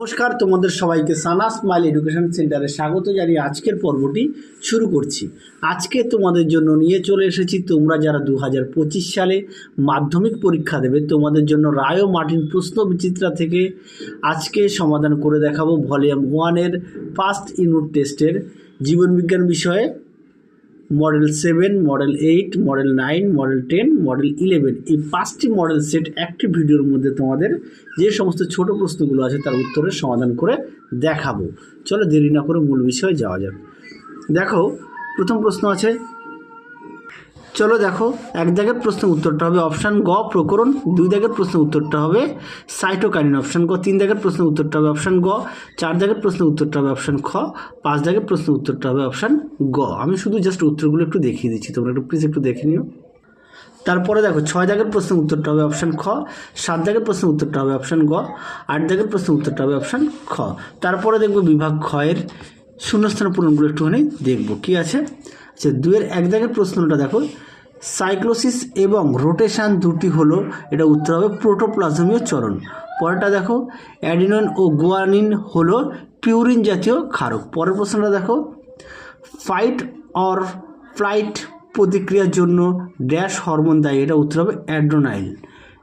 নমস্কার, তোমাদের সবাইকে সানা স্মাইল এডুকেশন সেন্টারে স্বাগত জানিয়ে আজকের পর্বটি শুরু করছি। আজকে তোমাদের জন্য নিয়ে চলে এসেছি তোমরা যারা দু হাজার পঁচিশ সালে মাধ্যমিক পরীক্ষা দেবে, তোমাদের জন্য রায় মার্টিন প্রশ্ন বিচিত্রা থেকে আজকে সমাধান করে দেখাবো ভলিউম ওয়ানের ফার্স্ট ইউনিট টেস্টের জীবনবিজ্ঞান বিষয়ে। Model seven model eight model nine model ten model eleven এই পাঁচটি মডেল সেট একটি ভিডিওর মধ্যে তোমাদের যে সমস্ত ছোট প্রশ্নগুলো আছে তার উত্তরের সমাধান করে দেখাবো। চলো দেরি না করে মূল বিষয়ে যাওয়া যাক। দেখো, প্রথম প্রশ্ন আছে চলো দেখো, এক দাগের প্রশ্নের উত্তরটা হবে অপশান গ, প্রকরণ, দুই দাগের প্রশ্নের উত্তরটা হবে সাইটোকাইনিন অপশান গ, তিন দাগের প্রশ্নের উত্তরটা হবে অপশান গ, চার দাগের প্রশ্নের উত্তরটা হবে অপশান খ, পাঁচ দাগের প্রশ্নের উত্তরটা হবে অপশান গ। আমি শুধু জাস্ট উত্তরগুলো একটু দেখিয়ে দিচ্ছি, তোমরা একটু প্লিজ একটু দেখে নিও। তারপরে দেখো, ছয় দাগের প্রশ্নের উত্তরটা হবে অপশান খ, সাত দাগের প্রশ্নের উত্তরটা হবে অপশান গ, আট দাগের প্রশ্নের উত্তরটা হবে অপশান খ। তারপরে দেখব বিভাগ ক্ষয়ের শূন্যস্থান পূরণগুলো একটুখানি দেখব, কি আছে? আচ্ছা দুয়ের এক জায়গায় প্রশ্নটা দেখো। সাইক্লোসিস এবং রোটেশান দুটি হলো, এটা উত্তর হবে, প্রোটোপ্লাজমীয় চরণ। পরেরটা দেখো, অ্যাডিনন ও গোয়ানিন হলো পিউরিন জাতীয় ক্ষারক। পরের প্রশ্নটা দেখো, ফাইট অর ফ্লাইট প্রতিক্রিয়ার জন্য ড্যাশ হরমোন দায়ী, এটা উত্তর হবে অ্যাড্রোনাইল,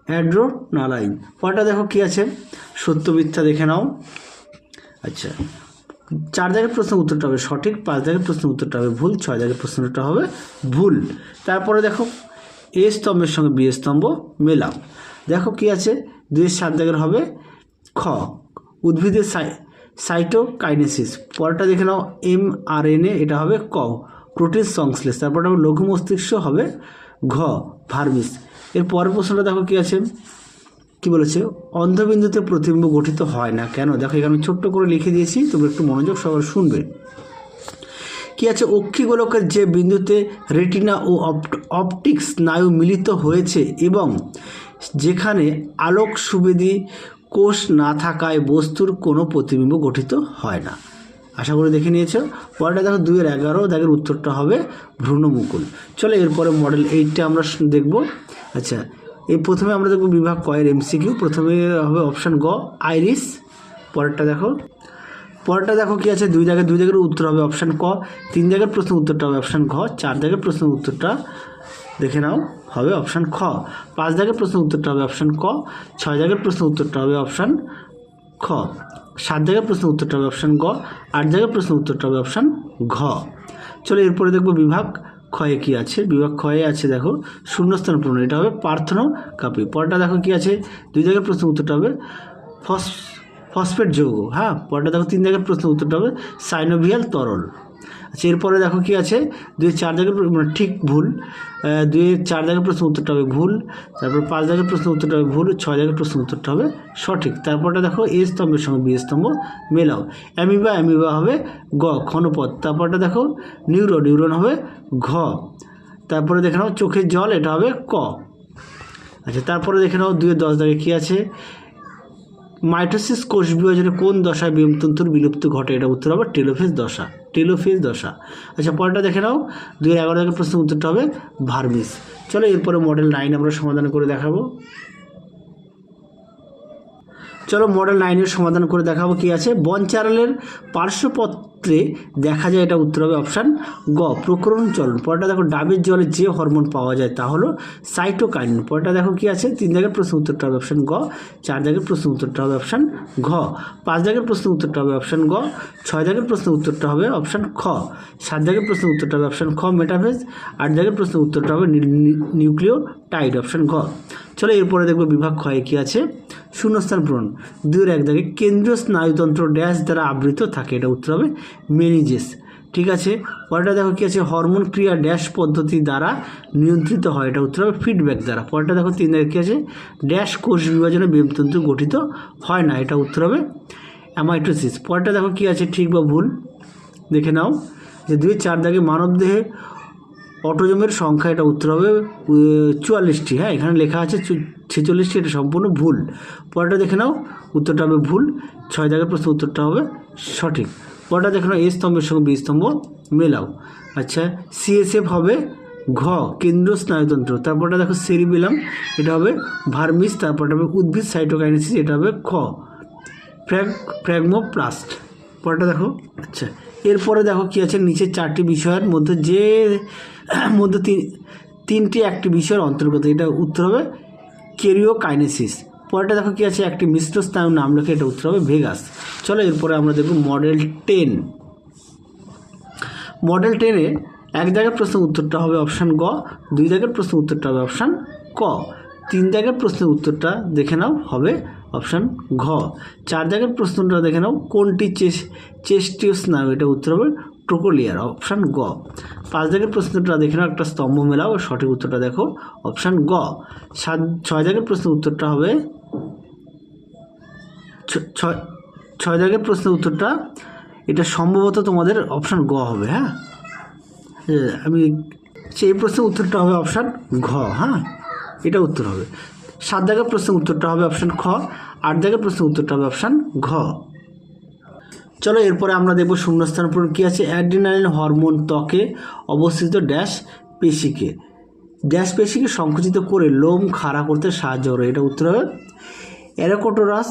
অ্যাড্রোনালাইন। পরটা দেখো কি আছে, সত্য মিথ্যা দেখে নাও। আচ্ছা চার দাগের প্রশ্নের উত্তরটা হবে সঠিক, পাঁচ দাগের প্রশ্নের উত্তরটা হবে ভুল, ছয় দাগের প্রশ্নটা হবে ভুল। তারপরে দেখো, এ স্তম্ভের সঙ্গে বি স্তম্ভ মেলাও। দেখো কি আছে? দুই সাত দাগের হবে খ, উদ্ভিদের সাই, সাইটোকাইনেসিস। পরটা দেখে নাও এম আর এন এ এটা হবে ক, প্রোটিন সংশ্লেষ। তারপরটা লঘু মস্তিষ্ক হবে ঘ, ভার্মিস। এর পরের প্রশ্নটা দেখো কি আছে? কি বলেছে? অন্ধবিন্দুতে প্রতিবিম্ব গঠিত হয় না। কেন? দেখো, এখানে ছোট্ট করে লিখে দিয়েছি, তোমরা একটু মনোযোগ সহকারে শুনবে। কি আছে? অক্ষিগোলকের যে বিন্দুতে রেটিনা ও অপটিক স্নায়ু মিলিত হয়েছে এবং যেখানে আলোক সুবেদী কোষ না থাকায় বস্তুর কোনো প্রতিবিম্ব গঠিত হয় না। আশা করি দেখে নিয়েছো। পরেটা দেখো, দুইয়ের এগারো দাগের উত্তরটা হবে ভ্রূণমুকুল। চলো, এরপরে মডেল এইটটা আমরা দেখব। আচ্ছা এই প্রথমে আমরা দেখব বিভাগ কয়ের এমসিকিউ। প্রথমে হবে অপশান গ আইরিস পরেরটা দেখো। পরেরটা দেখো কি আছে? দুই জায়গায় দুই জায়গার উত্তর হবে অপশান ক। তিন জায়গার প্রশ্ন উত্তরটা হবে অপশান ঘ চার জায়গার প্রশ্ন উত্তরটা দেখে নাও, হবে অপশান খ। পাঁচ জায়গার প্রশ্ন উত্তরটা হবে অপশান ক। ছয় জায়গার প্রশ্ন উত্তরটা হবে অপশান খ। সাত জায়গার প্রশ্ন উত্তরটা হবে অপশান গ। আট জায়গার প্রশ্ন উত্তরটা হবে অপশান ঘ। চলো এরপরে দেখব বিভাগ ক্ষয়ে কি আছে? বিভাগ ক্ষয়ে আছে, দেখো, শূন্যস্থান পূর্ণ। এটা হবে পার্থন কাপি পরটা দেখো কি আছে? দুই জায়গার প্রশ্ন উত্তরটা হবে ফস, ফসফেট যৌগ। হ্যাঁ পরটা দেখো তিন জায়গার প্রশ্ন উত্তরটা হবে সাইনোভিয়াল তরল। আচ্ছা এরপরে দেখো কি আছে? দুই চার প্র- মানে ঠিক ভুল। দুই চার জায়গার প্রশ্ন উত্তরটা হবে ভুল, তারপর পাঁচ জায়গার প্রশ্ন উত্তরটা হবে ভুল, ছয় জায়গার প্রশ্ন উত্তরটা হবে সঠিক। তারপরটা দেখো এ স্তম্ভের সঙ্গে বি স্তম্ভ মেলাও। অ্যামিবা অ্যামিবা হবে গ, ক্ষণপথ। তারপরটা দেখো নিউরো নিউরন হবে ঘ। তারপরে দেখে নাও চোখের জল, এটা হবে ক। আচ্ছা তারপরে দেখে নাও দুই দশ দাগে কী আছে? মাইটোসিস কোষ বিভাজনে কোন দশায় বিমতন্তুর বিলুপ্ত ঘটে? এটা উত্তর হবে টেলোফেস দশা। টেলোফেজ দশা। আচ্ছা পরেরটা দেখে নাও। দুই এগারো থেকে প্রশ্ন উত্তরটা হবে ভার্মিস। চলো এরপরে মডেল নাইন আমরা সমাধান করে দেখাবো। চলো মডেল নাইনের সমাধান করে দেখাবো কি আছে। বনচারালের পার্শ্বপত্রে দেখা যায় এটা উত্তর হবে অপশান গ, প্রকরণ চলন। পরেরটা দেখো, ডাবের জলে যে হরমোন পাওয়া যায় তা হলো সাইটোকাইন পরেরটা দেখো কি আছে? তিন জায়গার প্রশ্ন উত্তরটা হবে অপশান গ, চার জায়গার প্রশ্ন উত্তরটা হবে অপশান ঘ, পাঁচ জায়গার প্রশ্ন উত্তরটা হবে অপশান গ, ছয় জায়গার প্রশ্ন উত্তরটা হবে অপশান খ, সাত জায়গার প্রশ্ন উত্তরটা হবে অপশান খ মেটাফেজ আট জায়গার প্রশ্ন উত্তরটা হবে নিউক্লিও টাইড অপশান ঘ। চলো এরপরে দেখব বিভাগ ক্ষয়ে কী আছে? শূন্যস্থান পূরণ। দুইয়ের এক দাগে কেন্দ্রীয় স্নায়ুতন্ত্র ড্যাশ দ্বারা আবৃত থাকে, এটা উত্তর হবে মেনিজেস ঠিক আছে? পরেরটা দেখো কী আছে? হরমোন ক্রিয়া ড্যাশ পদ্ধতি দ্বারা নিয়ন্ত্রিত হয়। এটা উত্তর হবে ফিডব্যাক দ্বারা। পরেরটা দেখো তিন দাগে কী আছে? ড্যাশ কোষ বিভাজনে বেমতন্ত্র গঠিত হয় না। এটা উত্তর হবে অ্যামাইটোসিস পরেরটা দেখো কী আছে? ঠিক বা ভুল? দেখে নাও। যে দুই চার দাগে মানবদেহে অটোজমের সংখ্যা, এটা উত্তর হবে চুয়াল্লিশটি। হ্যাঁ এখানে লেখা আছে ছেচল্লিশটি, এটা সম্পূর্ণ ভুল। পরেরটা দেখে নাও। উত্তরটা হবে ভুল। ছয় জায়গার প্রশ্ন উত্তরটা হবে সঠিক। পরেরটা দেখে নাও এ স্তম্ভের সঙ্গে বি স্তম্ভ মেলাও। আচ্ছা সিএসএফ হবে ঘ, কেন্দ্র স্নায়ুতন্ত্র। তারপরটা দেখো সেরিবেলাম এটা হবে ভার্মিস তারপরটা হবে উদ্ভিদ সাইটোকাইনেসিস এটা হবে খ ফ্র্যাগ ফ্র্যাগমোপ্লাস্ট পরটা দেখো আচ্ছা এরপরে দেখো কী আছে নিচের চারটি বিষয়ের মধ্যে যে, মধ্যে তিন, তিনটি একটি বিষয়ের অন্তর্গত, এটা উত্তর হবে কেরিওকাইনেসিস। পরেরটা দেখো কী আছে? একটি মিশ্র স্নায়ুর নাম লেখে এটা উত্তর হবে ভেগাস। চলো এরপরে আমরা দেখব মডেল টেন মডেল টেনে এক দাগের প্রশ্নের উত্তরটা হবে অপশান গ, দুই দাগের প্রশ্নের উত্তরটা হবে অপশান ক। তিন দাগের প্রশ্নের উত্তরটা দেখে নাও, হবে অপশান ঘ। চার দাগের প্রশ্নটা দেখে নাও, কোনটি চেস, চেস্টীয় স্নায়ু? এটা উত্তর হবে ট্রোকোলিয়ার অপশান গ। পাঁচ দাগের প্রশ্নটা দেখে নাও, একটা স্তম্ভ মেলাও, সঠিক উত্তরটা দেখো, অপশান গ। সাত, ছয় দাগের প্রশ্নের উত্তরটা হবে ছয় ছয় দাগের প্রশ্নের উত্তরটা, এটা সম্ভবত তোমাদের অপশান গ হবে হ্যাঁ? আমি সেই প্রশ্নের উত্তরটা হবে অপশান ঘ হ্যাঁ? এটা উত্তর হবে। সাত দাগের প্রশ্নের উত্তরটা হবে অপশান খ, আট দাগের প্রশ্নের উত্তরটা হবে অপশান ঘ। চলো এরপরে আমরা দেখব শূন্যস্থান পূরণ কী আছে। অ্যাড্রিনালিন হরমোন ত্বকে অবস্থিত ড্যাশ পেশিকে। ড্যাশ পেশিকে সংকুচিত করে লোম খাড়া করতে সাহায্য করে। এটা উত্তর হবে অ্যারোকোটোরাস,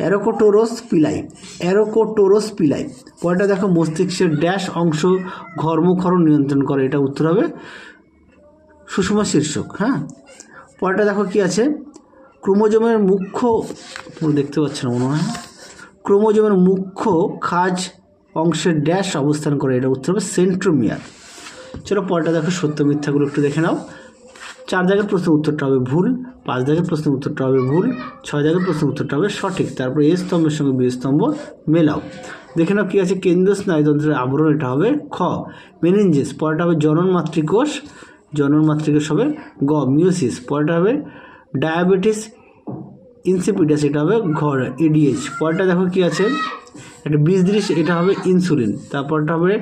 অ্যারোকোটোরোস পিলাই অ্যারোকোটোরোস পিলাই। পরেরটা দেখো, মস্তিষ্কের ড্যাশ অংশ ঘর্মক্ষরণ নিয়ন্ত্রণ করে। এটা উত্তর হবে সুষম শীর্ষক হ্যাঁ? পরেরটা দেখো কি আছে, ক্রোমোজোমের মুখ্য দেখতে পাচ্ছ না মনে হয়। ক্রোমোজোমের মুখ্য খাজ অংশের ড্যাশ অবস্থান করে এটা উত্তর হবে সেন্ট্রোমিয়ার চলো পরেরটা দেখো, সত্য মিথ্যাগুলো একটু দেখে নাও। চার দাগের প্রশ্নের উত্তরটা হবে ভুল, পাঁচ দাগের প্রশ্নের উত্তরটা হবে ভুল, ছয় দাগের প্রশ্নের উত্তরটা হবে সঠিক। তারপরে এ স্তম্ভের সঙ্গে বি স্তম্ভ মেলাও। দেখে নাও কী আছে কেন্দ্রীয় স্নায়ুতন্ত্রের আবরণ, এটা হবে খ। মেনিনজিস পরেরটা হবে জনন মাতৃকোষ জনন মাতৃকোষ হবে গ মিউসিস পরেরটা হবে ডায়াবেটিস ইনসিপিডাস এটা হবে ঘর এডিএইচ পরেরটা দেখো কি আছে? একটা বীজ দৃশ্য এটা হবে ইনসুলিন। তারপরটা হবে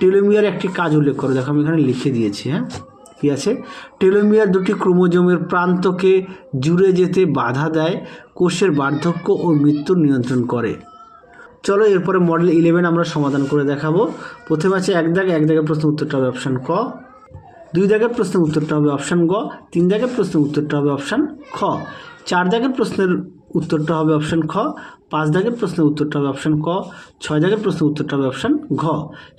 টেলোমিয়ার, একটি কাজ উল্লেখ করে। দেখো আমি এখানে লিখে দিয়েছি হ্যাঁ? কি আছে? টেলোমিয়ার দুটি ক্রোমোজোমের প্রান্তকে জুড়ে যেতে বাধা দেয়, কোষের বার্ধক্য ও মৃত্যুর নিয়ন্ত্রণ করে। চলো এরপরে মডেল ইলেভেন আমরা সমাধান করে দেখাবো। প্রথমে আছে এক দাগে, এক দাগের প্রশ্ন উত্তরটা হবে অপশান ক। দুই দাগের প্রশ্নের উত্তরটা হবে অপশান গ। তিন দাগের প্রশ্নের উত্তরটা হবে অপশান খ। চার দাগের প্রশ্নের উত্তরটা হবে অপশান খ, পাঁচ দাগের প্রশ্নের উত্তরটা হবে অপশান ক, ছয় দাগের প্রশ্নের উত্তরটা হবে অপশান ঘ,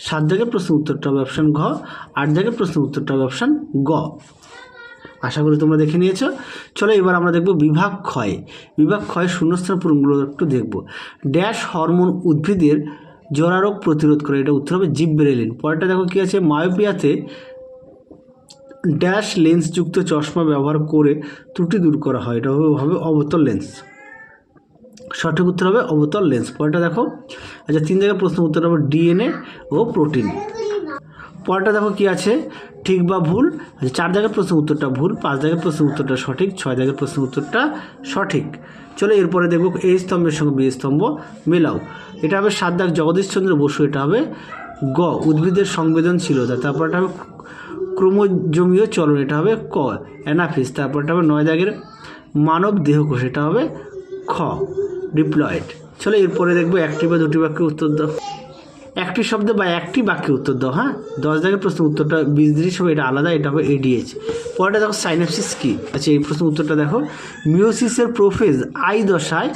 সাত দাগের প্রশ্নের উত্তরটা হবে অপশান ঘ, আট দাগের প্রশ্নের উত্তরটা হবে অপশান গ। আশা করি তোমরা দেখে নিয়েছো। চলো এবার আমরা দেখব বিভাগ ক্ষয়। বিভাগ ক্ষয় শূন্যস্থান পূরণগুলো একটু দেখব। ড্যাশ হরমোন উদ্ভিদের জরারোগ প্রতিরোধ করে, এটা উত্তর হবে জিব্রেলিন পরেরটা দেখো কী আছে? মায়োপিয়াতে ড্যাশ লেন্সযুক্ত চশমা ব্যবহার করে ত্রুটি দূর করা হয়। এটা হবে অবতল লেন্স। সঠিক উত্তর হবে অবতল লেন্স। পরেরটা দেখো। আচ্ছা তিন জায়গায় প্রশ্ন উত্তর হবে ডিএনএ ও প্রোটিন। পরেরটা দেখো কি আছে? ঠিক বা ভুল? আচ্ছা চার জায়গার প্রশ্ন উত্তরটা ভুল, পাঁচ জায়গার প্রশ্ন উত্তরটা সঠিক, ছয় জায়গার প্রশ্ন উত্তরটা সঠিক। চলো এরপরে দেখব এই স্তম্ভের সঙ্গে বি স্তম্ভ মেলাও। এটা হবে সাত দাগ জগদীশচন্দ্র বসু, এটা হবে গ, উদ্ভিদের সংবেদনশীলতা। তারপর এটা হবে ক্রোমোজমীয় চলন, এটা হবে ক, অ্যানাফিস, তারপর এটা হবে নয় দাগের মানব দেহকোষ এটা হবে খ, ডিপ্লয়েড। চলো এরপরে দেখব একটি বা দুটি বাক্যে উত্তর দাও। একটি শব্দে বা একটি বাক্যে উত্তর দাও হ্যাঁ? দশ দাগের প্রশ্ন উত্তরটা দিনের সময় এটা আলাদা, এটা হবে এডিএইচ পরেরটা দেখো সাইনাপসিস কী? আচ্ছা এই প্রশ্ন উত্তরটা দেখো। মিওসিসের প্রোফেজ আই দশায়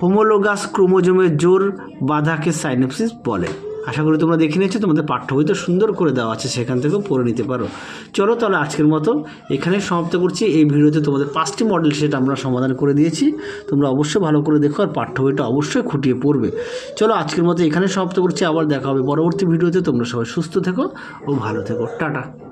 হোমোলোগাস ক্রোমোজোমের জোর বাধাকে সাইনাপসিস বলে। আশা করি তোমরা দেখে নিয়েছো, তোমাদের পাঠ্য তো সুন্দর করে দেওয়া আছে, সেখান থেকেও পড়ে নিতে পারো। চলো তাহলে আজকের মতো এখানে সমাপ্ত করছি। এই ভিডিওতে তোমাদের পাঁচটি মডেল সেট আমরা সমাধান করে দিয়েছি। তোমরা অবশ্যই ভালো করে দেখো আর পাঠ্য বইটা অবশ্যই খুঁটিয়ে পড়বে। চলো আজকের মতো এখানে সমাপ্ত করছি। আবার দেখা হবে পরবর্তী ভিডিওতে। তোমরা সবাই সুস্থ থেকো ও ভালো থেকো। টাটা।